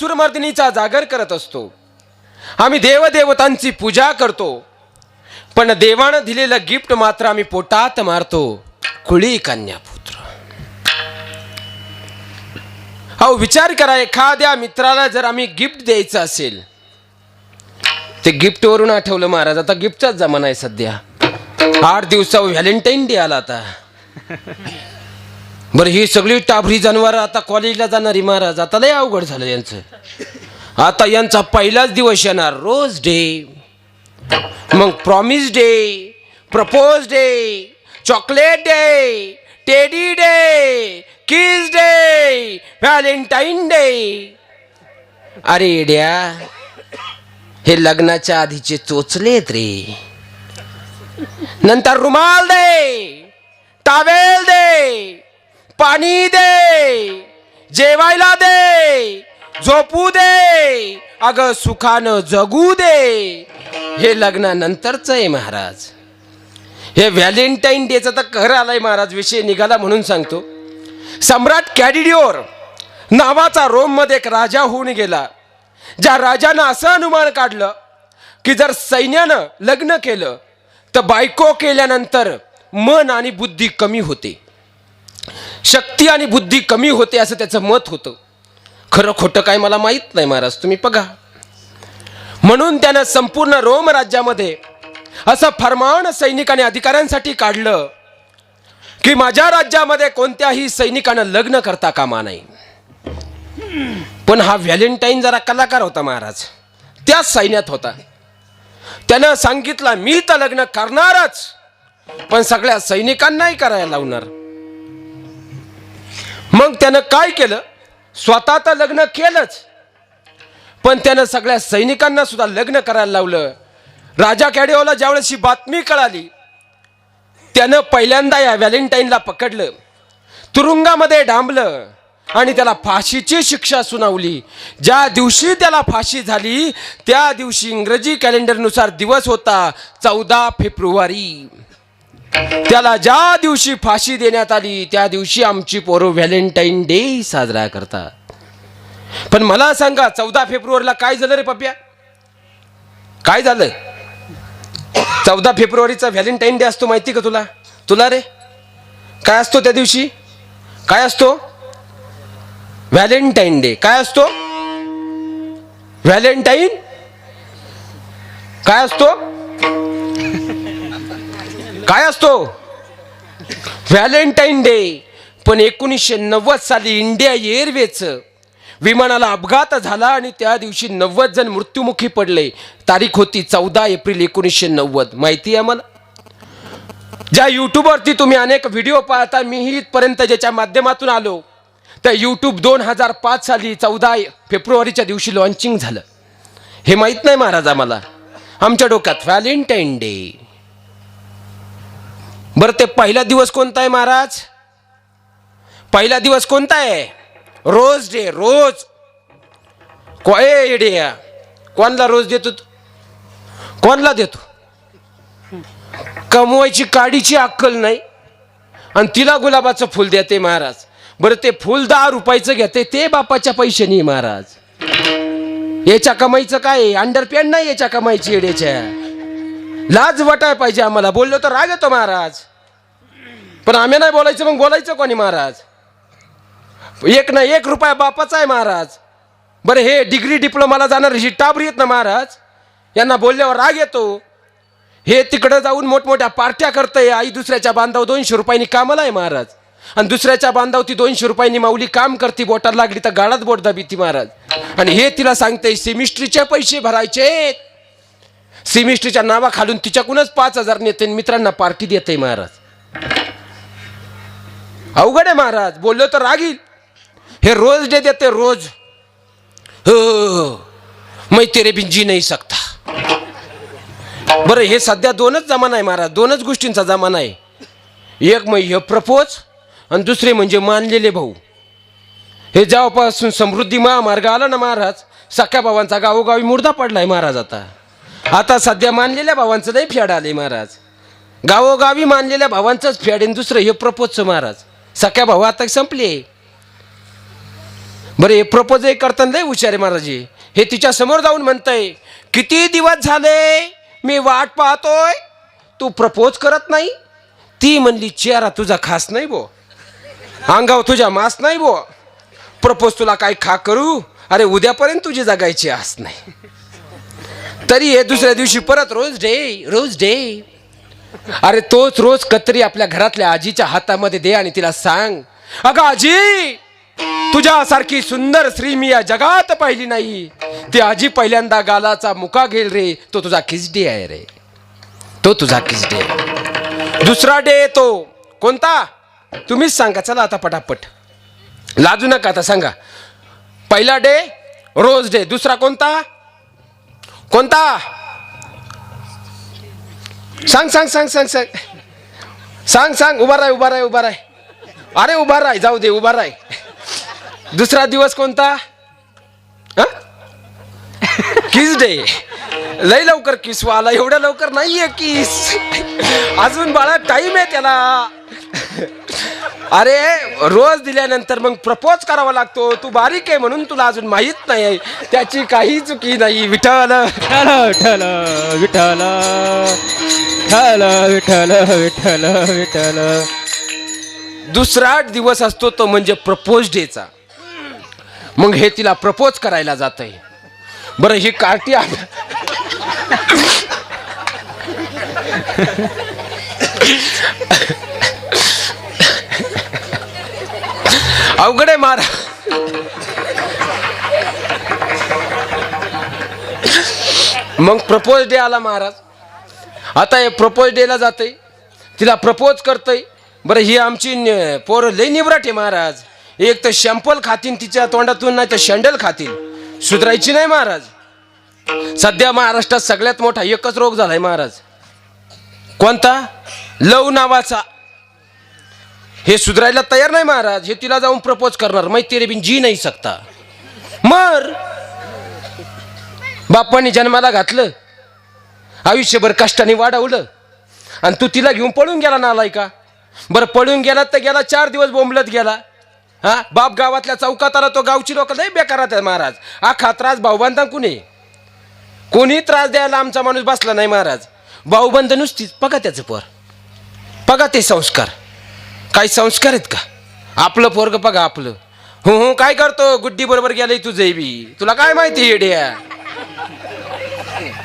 सुरमर्दिनीचा जागर करत असतो. आम्ही देवदेवतांची पूजा करतो. पण देवानं दिलेलं गिफ्ट मात्र आम्ही पोटात मारतो. कुळी कन्या पुत्र अहो विचार करा एखाद्या मित्राला जर आम्ही गिफ्ट द्यायचं असेल. ते गिफ्ट वरून आठवलं महाराज आता गिफ्टचाच जमाना आहे सध्या. आठ दिवसा व्हॅलेंटाईन डे आला आता. बरं ही सगळी टाफरी जनावर आता कॉलेजला जाणारी महाराज आता लय अवघड झालं यांचं. आता यांचा पहिलाच दिवस येणार रोज डे. मग promise day propose day chocolate day teddy day kiss day Valentine day. अरे येड्या हे लग्नाच्या आधीचे चोचलेत रे. नंतर रुमाल दे टावेल दे पाणी दे जेवायला दे झोपू दे अग सुखानं जगू दे. हे लग्नानंतरच आहे महाराज. हे व्हॅलेंटाईन डेचं तर खरं आलाय महाराज विषय निघाला म्हणून सांगतो. सम्राट कॅडिडिओर नावाचा रोममध्ये एक राजा होऊन गेला ज्या राजानं असं अनुमान काढलं की जर सैन्यानं लग्न केलं तर बायको केल्यानंतर मन आणि बुद्धी कमी होते. शक्ती आणि बुद्धी कमी होते असं त्याचं मत होतं. खरं खोटं काय मला माहीत नाही महाराज तुम्ही बघा. म्हणून त्यानं संपूर्ण रोम राज्यामध्ये असं फरमान सैनिकाने अधिकाऱ्यांसाठी काढलं की माझ्या राज्यामध्ये कोणत्याही सैनिकानं लग्न करता कामा नाही पण हा व्हॅलेंटाईन जरा कलाकार होता महाराज त्याच सैन्यात होता. त्यानं सांगितलं मी तर लग्न करणारच पण सगळ्या सैनिकांनाही करायला लावणार. मग त्यानं काय केलं? स्वतः तर लग्न केलंच. पण त्यानं सगळ्या सैनिकांना सुद्धा लग्न करायला लावलं. राजा कॅडिओला ज्यावेळेस ही बातमी कळाली त्यानं पहिल्यांदा या व्हॅलेंटाईनला पकडलं. तुरुंगामध्ये डांबलं आणि त्याला फाशीची शिक्षा सुनावली. ज्या दिवशी त्याला फाशी झाली त्या दिवशी इंग्रजी कॅलेंडरनुसार दिवस होता चौदा फेब्रुवारी. त्याला ज्या दिवशी फाशी देण्यात आली त्या दिवशी आमची पोरं व्हॅलेंटाईन डे साजरा करतात. पण मला सांगा चौदा फेब्रुवारीला काय झालं रे पप्या काय झालं? चौदा फेब्रुवारीचा व्हॅलेंटाईन डे असतो माहिती का तुला? तुला रे? काय असतो त्या दिवशी? काय असतो? Valentine day. काय असतो? व्हॅलेंटाईन? काय असतो? काय असतो? Valentine day. पण एकोणीसशे नव्वद साली इंडिया एअरवेजचं विमानाला अपघात झाला आणि त्या दिवशी नव्वद जण मृत्युमुखी पडले. तारीख होती चौदा एप्रिल एकोणीसशे नव्वद. माहिती आहे मला ज्या युट्यूबवरती तुम्ही अनेक व्हिडिओ पाहता मीही इथपर्यंत ज्याच्या माध्यमातून आलो. त्या यूट्यूब दोन हजार पाच साली चौदा फेब्रुवारीच्या दिवशी लॉन्चिंग झालं. हे माहीत नाही महाराज आम्हाला. आमच्या डोक्यात व्हॅलेंटाईन डे. बरं ते पहिला दिवस कोणता आहे महाराज? पहिला दिवस कोणता आहे? Rose day rose. को ए कोणला रोज देतो कोणला देतो? कमवायची काडीची अक्कल नाही. आणि तिला गुलाबाचं फुल देते महाराज. बरं ते फुल दहा रुपयाचं घेते ते बापाच्या पैशानी महाराज. याच्या कमाईचं काय? अंडरपॅन्ट नाही याच्या कमाईची येड्याच्या. लाज वाटाय पाहिजे आम्हाला. बोललो तर राग येतो महाराज. पण आम्ही नाही बोलायचं मग बोलायचं कोणी महाराज? एक ना एक रुपया बापाचा आहे महाराज. बरं हे डिग्री डिप्लोमाला जाणार ही टाबरी येत ना महाराज यांना बोलल्यावर राग येतो. हे तिकडं जाऊन मोठमोठ्या पार्ट्या करतंय आई दुसऱ्याच्या बांधाव दोनशे रुपयांनी कामाला आहे महाराज. आणि दुसऱ्याच्या बांधाव ती दोनशे रुपयांनी माऊली काम करते बोटाला लागली तर गाळात बोट दाबी ती महाराज. आणि हे तिला सांगते सेमिस्ट्रीचे पैसे भरायचे सेमिस्ट्रीच्या नावाखालून तिच्याकडूनच पाच हजार नेते आणि मित्रांना पार्टी देते महाराज. अवघड आहे महाराज बोललो तर रागील. हे रोज डे देते रोज. हो, हो, हो, हो. मै तेरे बिन जी नाही सकता बरं हे सध्या दोनच जमाना आहे महाराज दोनच गोष्टींचा जमाना आहे. एक मग हे प्रपोज आणि दुसरे म्हणजे मानलेले भाऊ. हे जेव्हापासून समृद्धी महामार्ग आला ना महाराज सख्या भावांचा गावोगावी मुर्दा पडलाय महाराज आता. आता सध्या मानलेल्या भावांचं नाही फेड आले महाराज. गावोगावी मानलेल्या भावांचंच फेड आणि दुसरं हे प्रपोजचं महाराज. सख्या भाऊ आता संपले. बरं हे प्रपोज करताना लय हुशार महाराज. हे. तिच्या समोर जाऊन म्हणतंय किती दिवस झाले मी वाट पाहतोय? तू प्रपोज करत नाही? ती म्हणली चेहरा तुझा खास नाही बो अंगाव तुझ्या मास नाही बो प्रपोज तुला काय खा करू? अरे उद्यापर्यंत तुझी जगायची आस नाही. तरी हे दुसऱ्या दिवशी परत रोज डे रोज डे. अरे तोच रोज कत्री आपल्या घरातल्या आजीच्या हातामध्ये दे आणि तिला सांग अगं आजी तुझ्यासारखी सुंदर स्त्री मी या जगात पाहिली नाही. ती आजी पहिल्यांदा गालाचा मुका घेईल रे तो तुझा किसडे आहे रे. तो तुझा किसडे आहे. दुसरा डे येतो कोणता? तुम्हीच सांगा चला आता पटापट. लाजू नका आता सांगा. पहिला डे रोज डे. दुसरा कोणता? कोणता? सांग सांग सांग सांग सांग. सांग सांग उभा राय उभा राय उभा राय. अरे उभा राय जाऊ दे उभा राय. दुसरा दिवस कोणता? Kiss day? लय लवकर किस आला एवढ्या लवकर नाहीये किस. अजून बाळा टाइम आहे त्याला. अरे रोज दिल्यानंतर मग प्रपोज करावा लागतो. तू बारीक आहे म्हणून तुला अजून माहीत नाही त्याची काही चुकी नाही. विठ्ठल विठ्ठल विठ्ठल विठ्ठल विठ्ठल विठ्ठल विठ्ठल विठ्ठल. दुसरा दिवस असतो तो म्हणजे प्रपोज डेचा मग हे तिला प्रपोज करायला जात आहे बरं ही कार्टी आप- अवघड आहे मारा. मग प्रपोज डे आला महाराज. आता हे प्रपोज डेला जाते तिला प्रपोज करतय. बरं ही आमची न- पोरं लई आहे महाराज. एक तर शॅम्पल खातील तिच्या तोंडातून नाही तर शँडल खातील सुधरायची नाही महाराज. सध्या महाराष्ट्रात सगळ्यात मोठा एकच रोग झालाय महाराज. कोणता? लव नावाचा हे सुधरायला तयार नाही महाराज. हे तिला जाऊन प्रपोज करणार. मै तेरे बिन जी नाही सकता मर. बापांनी जन्माला घातलं. आयुष्यभर कष्टाने वाढवलं. आणि तू तिला घेऊन पळून गेला नालाय का बरं पळून गेला तर गेला चार दिवस बोंबलत गेला. हा? बाप गावातल्या चौकात आला तो गावची लोक नाही बेकारात महाराज. आखा त्रास भाऊबंधा कुणी? कोणी त्रास द्यायला आमचा माणूस बसला नाही महाराज. भाऊबंध नुसतीच बघा त्याचं पोर. बघा ते संस्कार. काही संस्कार आहेत का? आपलं पोरग बघा आपलं. हो हो काय करतो? गुड्डी बरोबर गेलंय तुझे बी. तुला काय माहिती येड्या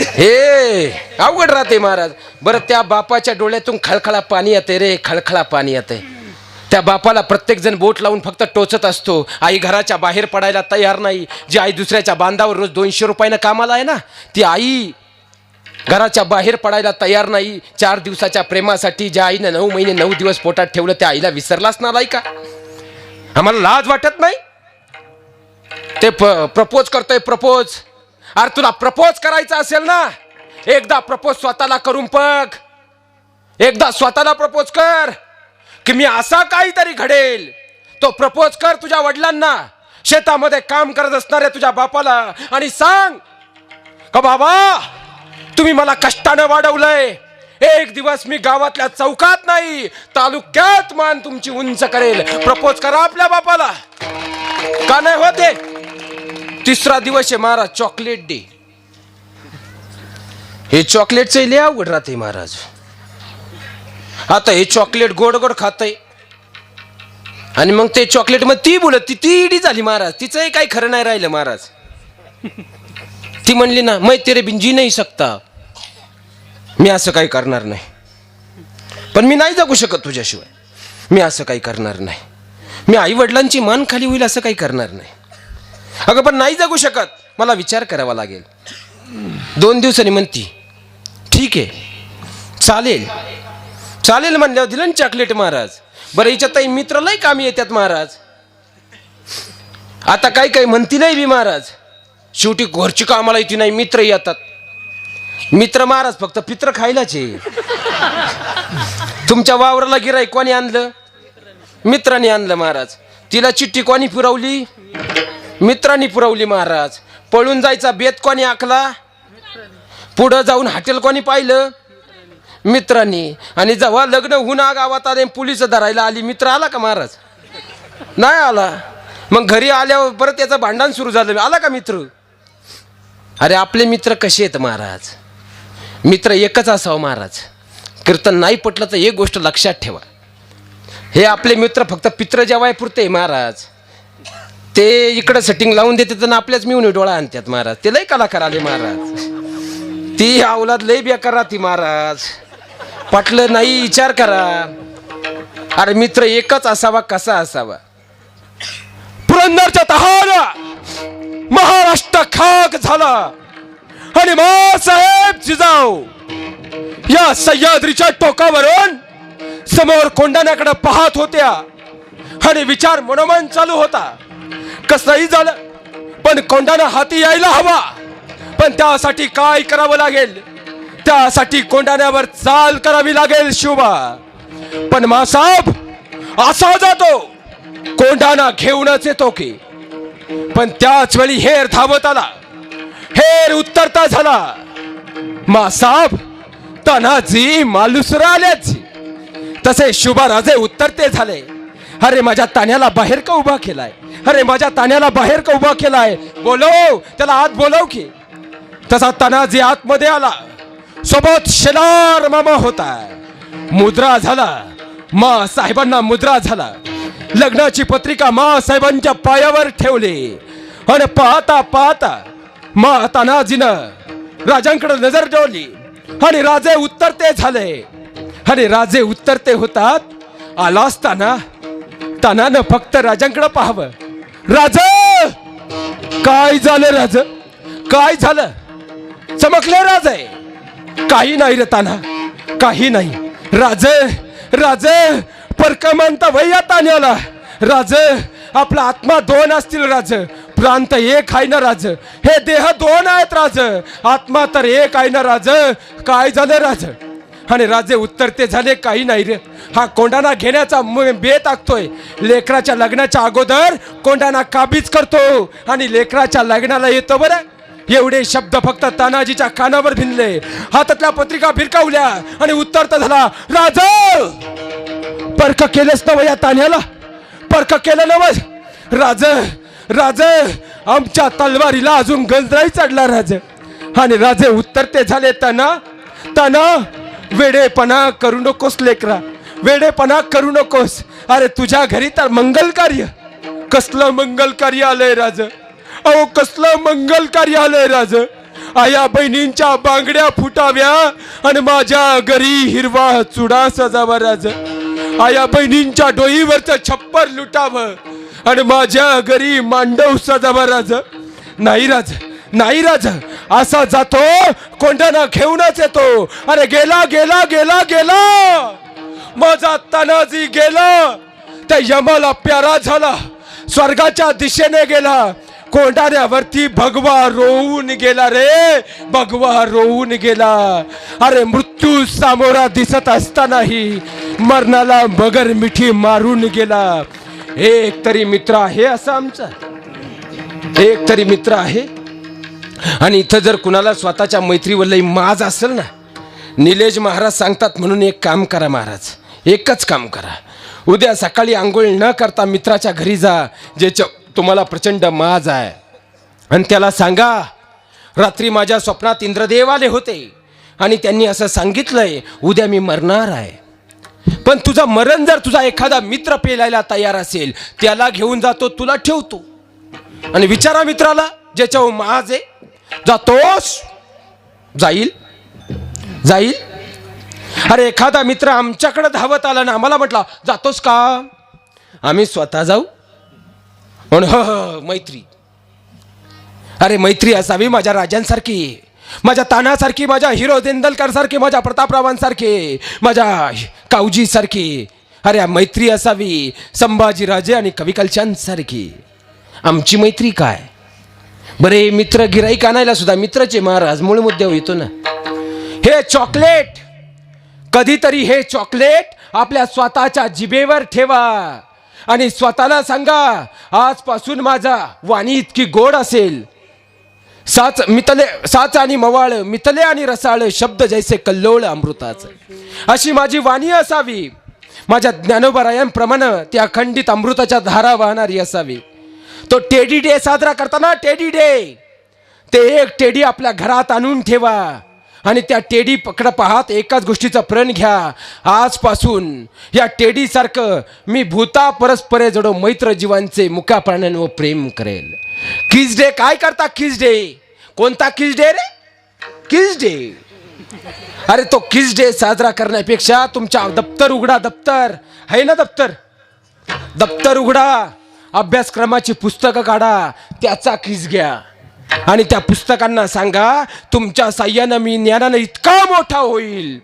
हे अवघड राहते महाराज. बरं त्या बापाच्या डोळ्यातून खळखळा पाणी येते रे खळखळा पाणी येते त्या बापाला प्रत्येक जण बोट लावून फक्त टोचत असतो. आई घराच्या बाहेर पडायला तयार नाही. जी आई दुसऱ्याच्या बांधावर रोज दोनशे रुपयानं कामाला आहे ना ती आई घराच्या बाहेर पडायला तयार नाही. चार दिवसाच्या प्रेमासाठी ज्या आईनं नऊ महिने नऊ दिवस पोटात ठेवलं त्या आईला विसरलाच ना का? आम्हाला लाज वाटत नाही? ते प्रपोज करतोय प्रपोज. अरे तुला प्रपोज करायचं असेल ना एकदा प्रपोज स्वतःला करून बघ. एकदा स्वतःला प्रपोज कर की मी असा काहीतरी घडेल. तो प्रपोज कर तुझ्या वडिलांना. शेतामध्ये काम करत असणाऱ्या तुझ्या बापाला. आणि सांग का बाबा तुम्ही मला कष्टानं वाढवलंय. एक दिवस मी गावातल्या चौकात नाही तालुक्यात मान तुमची उंच करेल. प्रपोज करा आपल्या बापाला. का नाही होते तिसरा दिवस आहे महाराज चॉकलेट डे हे चॉकलेटचं लय अवघड राहते महाराज. आता हे चॉकलेट गोड गोड खातय. आणि मग ते चॉकलेट मग ती बोलत ती ती इडी झाली महाराज. तिचंही काही खरं नाही राहिलं महाराज. ती म्हणली ना मै तेरे बिन जी नाही सकता मी असं काही करणार नाही. पण मी नाही जगू शकत तुझ्याशिवाय. मी असं काही करणार नाही. मी आई वडिलांची मान खाली होईल असं काही करणार नाही. अगं पण नाही जगू शकत. मला विचार करावा लागेल. दोन दिवसांनी म्हणती ठीक आहे. चालेल. चालेल म्हणल्यावर दिलं ना चॉकलेट महाराज. बरं हिच्यात ताई कामी येतात महाराज. आता काय काय म्हणती नाही बी महाराज. शेवटी घरची कामाला येते नाही मित्र येतात. मित्र महाराज फक्त पित्र खायलाच आहे. तुमच्या वावराला गिराईक कोणी आणलं? मित्रांनी आणलं महाराज. तिला चिठ्ठी कोणी पुरवली? मित्रांनी पुरवली महाराज. पळून जायचा बेत कोणी आखला? पुढं जाऊन हॉटेल कोणी पाहिलं? मित्रांनी. आणि जेव्हा लग्न होऊन गावात आले पोलीस धरायला आली. मित्र आला का महाराज? नाही आला. मग घरी आल्यावर परत त्याचं भांडण सुरू झालं. आला का मित्र? अरे आपले मित्र कसे आहेत महाराज? मित्र एकच असावं महाराज. कीर्तन नाही पटलं तर एक गोष्ट लक्षात ठेवा. हे आपले मित्र फक्त पित्र जेवाय पुरते महाराज. ते इकडं सेटिंग लावून देते तर आपल्याच मिळून डोळा आणतात महाराज. ते लय कलाकार आले महाराज. ती अवलाद लय बेकार ती महाराज. पटलं नाही विचार करा. अरे मित्र एकच असावा कसा असावा? पुरंदरच्या तहारा महाराष्ट्र खाक झाला. आणि मासाहेब जिजाऊ या सह्याद्रीच्या टोकावरून समोर कोंडाण्याकडे पाहत होत्या. आणि विचार मनोमन चालू होता. कसंही झालं पण कोंडाणा हाती यायला हवा. पण त्यासाठी काय करावं लागेल? त्यासाठी कोंडाण्यावर चाल करावी लागेल शिवबा पण मासाहेब असा जातो कोंडाना घेऊनच येतो की. पण त्याच वेळी हेर धावत आला. हेर उत्तरता झाला. मासाब तानाजी मालुसरा आल्याची तसे शुभाराजे उत्तरते झाले. अरे माझ्या तान्याला बाहेर का उभा केलाय? अरे माझ्या तान्याला बाहेर का उभा केलाय? बोलव त्याला आत बोलव की. तसा तानाजी आतमध्ये आला. सोबत शेलार मामा होता. मुद्रा झाला. मा साहेबांना मुद्रा झाला. लग्नाची पत्रिका मासाहेबांच्या पायावर ठेवली. आणि पाहता पाहता मातानाजीनं राजांकडे नजर ठेवली. आणि राजे उत्तरते झाले. आणि राजे उत्तरते होतात आला असताना तानानं फक्त राजांकडे पाहावं. राज! काय झालं राज? काय झालं? चमकले राजे. काही नाही रे ताना. काही नाही. राज राज! परकमंत म्हणता भैया राज आपला आत्मा दोन असतील राज. प्रांत एक आहे ना राज. हे देह दोन आहेत राज. आत्मा तर एक आहे ना राज. काय झालं राज? आणि राजे उत्तर ते झाले काही नाही रे. हा कोंडाणा घेण्याचा बे बेत आखतोय. लेकराच्या लग्नाच्या अगोदर कोंडाणा काबीज करतो आणि लेकराच्या लग्नाला येतो बरं. एवढे शब्द फक्त तानाजीच्या कानावर भिनले. हातातल्या पत्रिका भिरकावल्या आणि उत्तर तर झाला राज! परक केलंच नव या तान्याला? परक केलं नव राज राज आमच्या तलवारीला अजून गंजराई चढला राज. आणि राजे उत्तर ते झाले तना तना वेडेपणा करू नकोस लेकरा वेडेपणा करू नकोस. अरे तुझ्या घरी तर मंगल कार्य. कसलं मंगल कार्य आलंय राज? अहो कसलं मंगल कार्य आलंय राज? आया बहिणींच्या बांगड्या फुटाव्या आणि माझ्या घरी हिरवा चुडा सजावा राज. आया बहिणींच्या डोईवरचं छप्पर लुटावं. आणि माझ्या घरी मांडव सजावा राज. नाही राज नाही राज. असा जातो कोंडाणा घेऊनच येतो. अरे गेला गेला गेला गेला. माझा तानाजी गेला. त्या यमाला प्यारा झाला. स्वर्गाच्या दिशेने गेला. कोंढाऱ्यावरती भगवा रोवून गेला रे. भगवा रोवून गेला. अरे मृत्यू सामोरा दिसत असतानाही मरणाला मगर मिठी मारून गेला. एक तरी मित्र आहे असा आमचा. एक तरी मित्र आहे. आणि इथं जर कुणाला स्वतःच्या मैत्रीवर लई माज असेल ना निलेश महाराज सांगतात म्हणून एक काम करा महाराज एकच काम करा. उद्या सकाळी आंघोळ न करता मित्राच्या घरी जा ज्याच्या तुम्हाला प्रचंड माज आहे. आणि त्याला सांगा रात्री माझ्या स्वप्नात इंद्रदेव आले होते. आणि त्यांनी असं सांगितलंय उद्या मी मरणार आहे. पण तुझा मरण जर तुझा एखादा मित्र पेलायला तयार असेल त्याला घेऊन जातो तुला ठेवतो. आणि विचारा मित्राला ज्याच्यावर महाज आहे जातोस. जाईल. जाईल. अरे एखादा मित्र आमच्याकडे धावत आला ना आम्हाला म्हटला जातोस का? आम्ही स्वतः जाऊ. म्हणून हो हो मैत्री. अरे मैत्री असावी माझ्या राजांसारखी. माझ्या तानासारखी माझ्या हिरो देंदलकरसारखी माझ्या प्रतापरावांसारखी माझ्या कावजीसारखी अरे मैत्री असावी संभाजीराजे आणि कविकलचंदसारखी आमची मैत्री काय? बरे मित्र गिराईक आणायला सुद्धा मित्रचे महाराज मूळ मुद्द्यावर येतो ना. हे चॉकलेट! कधीतरी हे चॉकलेट आपल्या स्वतःच्या जिभेवर ठेवा. आणि स्वतःला सांगा आजपासून माझा वाणी इतकी गोड असेल. साच मितले साच आणि मवाळ मितले आणि रसाळ शब्द जैसे कल्लोळ अमृताच. अशी माझी वाणी असावी. माझ्या ज्ञानोबरायांप्रमाणे त्या अखंडित अमृताच्या धारा वाहणारी असावी. तो टेडी डे साजरा करताना टेडी डे. ते एक टेडी आपल्या घरात आणून ठेवा. आणि त्या टेडी पकड पाहत एकाच गोष्टीचा प्रण घ्या. आजपासून या टेडीसारखं मी भूता परस्परे जडो मैत्र जीवांचे मुका प्राण्यांवर प्रेम करेल. किस डे काय करता किस डे कोणता किस डे रे? किस डे अरे तो किस डे साजरा करण्यापेक्षा तुमच्या दप्तर उघडा दप्तर. आहे ना दप्तर? दप्तर उघडा अभ्यासक्रमाची पुस्तकं काढा त्याचा किस घ्या. आणि त्या पुस्तकांना सांगा तुमच्या साह्यानं मी ज्ञानानं इतका मोठा होईल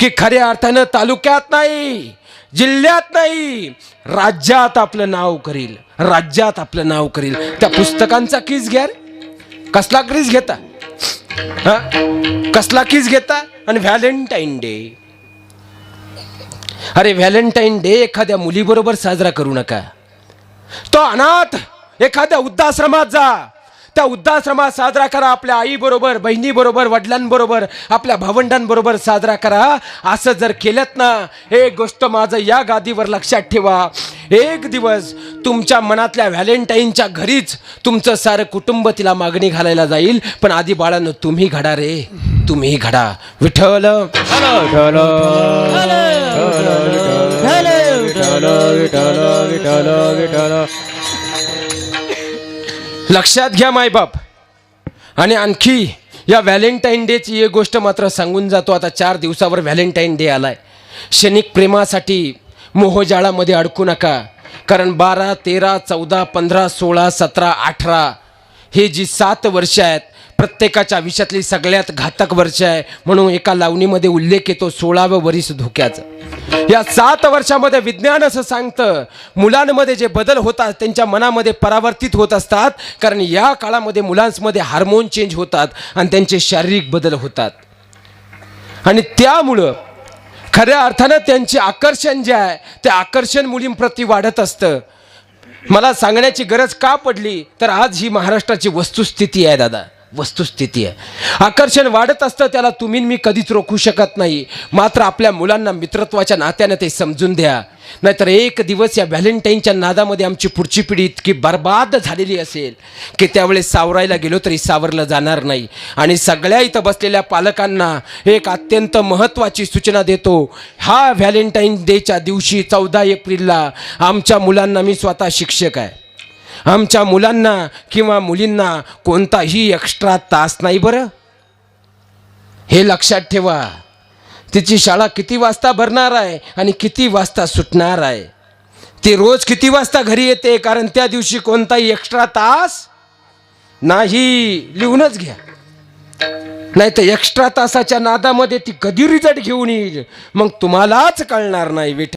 की खऱ्या अर्थानं तालुक्यात नाही जिल्ह्यात नाही राज्यात आपलं नाव करील. राज्यात आपलं नाव करील. त्या पुस्तकांचा किस घ्या रे. कसला किस घेता? हा? कसला किस घेता? आणि व्हॅलेंटाईन डे. अरे व्हॅलेंटाईन डे एखाद्या मुलीबरोबर साजरा करू नका. तो अनाथ एखाद्या वृद्धाश्रमात जा. त्या वृद्धाश्रमात साजरा करा आपल्या आईबरोबर बहिणीबरोबर वडिलांबरोबर आपल्या भावंडांबरोबर साजरा करा. असं जर केलं ना एक गोष्ट माझं या गादीवर लक्षात ठेवा. एक दिवस तुमच्या मनातल्या व्हॅलेंटाईनच्या घरीच तुमचं सारं कुटुंब तिला मागणी घालायला जाईल पण आधी बाळानं तुम्ही घडा रे. तुम्ही घडा. विठ्ठल विठ्ठल विठ्ठल विठ्ठल विठ्ठल विठ्ठल लक्षात घ्या मायबाप आणि आणखी या व्हॅलेंटाईन डेची एक गोष्ट मात्र सांगून जातो. आता चार दिवसावर व्हॅलेंटाईन डे आलाय. क्षणिक प्रेमासाठी मोहजाळामध्ये अडकू नका. कारण बारा तेरा चौदा पंधरा सोळा सतरा अठरा हे जी सात वर्ष आहेत प्रत्येकाच्या आयुष्यातली सगळ्यात घातक वर्ष आहे म्हणून एका लावणीमध्ये उल्लेख येतो सोळावं वरीस धोक्याचं. या सात वर्षामध्ये विज्ञान असं सांगतं मुलांमध्ये जे बदल होतात त्यांच्या मनामध्ये परावर्तित होत असतात कारण या काळामध्ये मुलांमध्ये हार्मोन चेंज होतात आणि त्यांचे शारीरिक बदल होतात. आणि त्यामुळं खऱ्या अर्थानं त्यांचे आकर्षण जे आहे ते आकर्षण मुलींप्रती वाढत असतं. मला सांगण्याची गरज का पडली? तर आज ही महाराष्ट्राची वस्तुस्थिती आहे दादा. वस्तुस्थिती आहे. आकर्षण वाढत असतं त्याला तुम्ही मी कधीच रोखू शकत नाही. मात्र आपल्या मुलांना मित्रत्वाच्या नात्यानं ते समजून द्या. नाहीतर एक दिवस या व्हॅलेंटाईनच्या नादामध्ये आमची पुढची पिढी इतकी बर्बाद झालेली असेल की त्यावेळेस सावरायला गेलो तरी सावरलं जाणार नाही. आणि सगळ्या इथं बसलेल्या पालकांना एक अत्यंत महत्त्वाची सूचना देतो. हा व्हॅलेंटाईन डेच्या दिवशी चौदा एप्रिलला आमच्या मुलांना मी स्वतः शिक्षक आहे. आमच्या मुलांना किंवा मुलींना कोणताही एक्स्ट्रा तास नाही बरं. हे लक्षात ठेवा. तिची शाळा किती वाजता भरणार आहे आणि किती वाजता सुटणार आहे? ती रोज किती वाजता घरी येते? कारण त्या दिवशी कोणताही एक्स्ट्रा तास नाही. लिहूनच घ्या. नाही तर एक्स्ट्रा तासाच्या नादामध्ये ती कधी रिझल्ट घेऊन येईल? मग तुम्हालाच कळणार नाही बेटा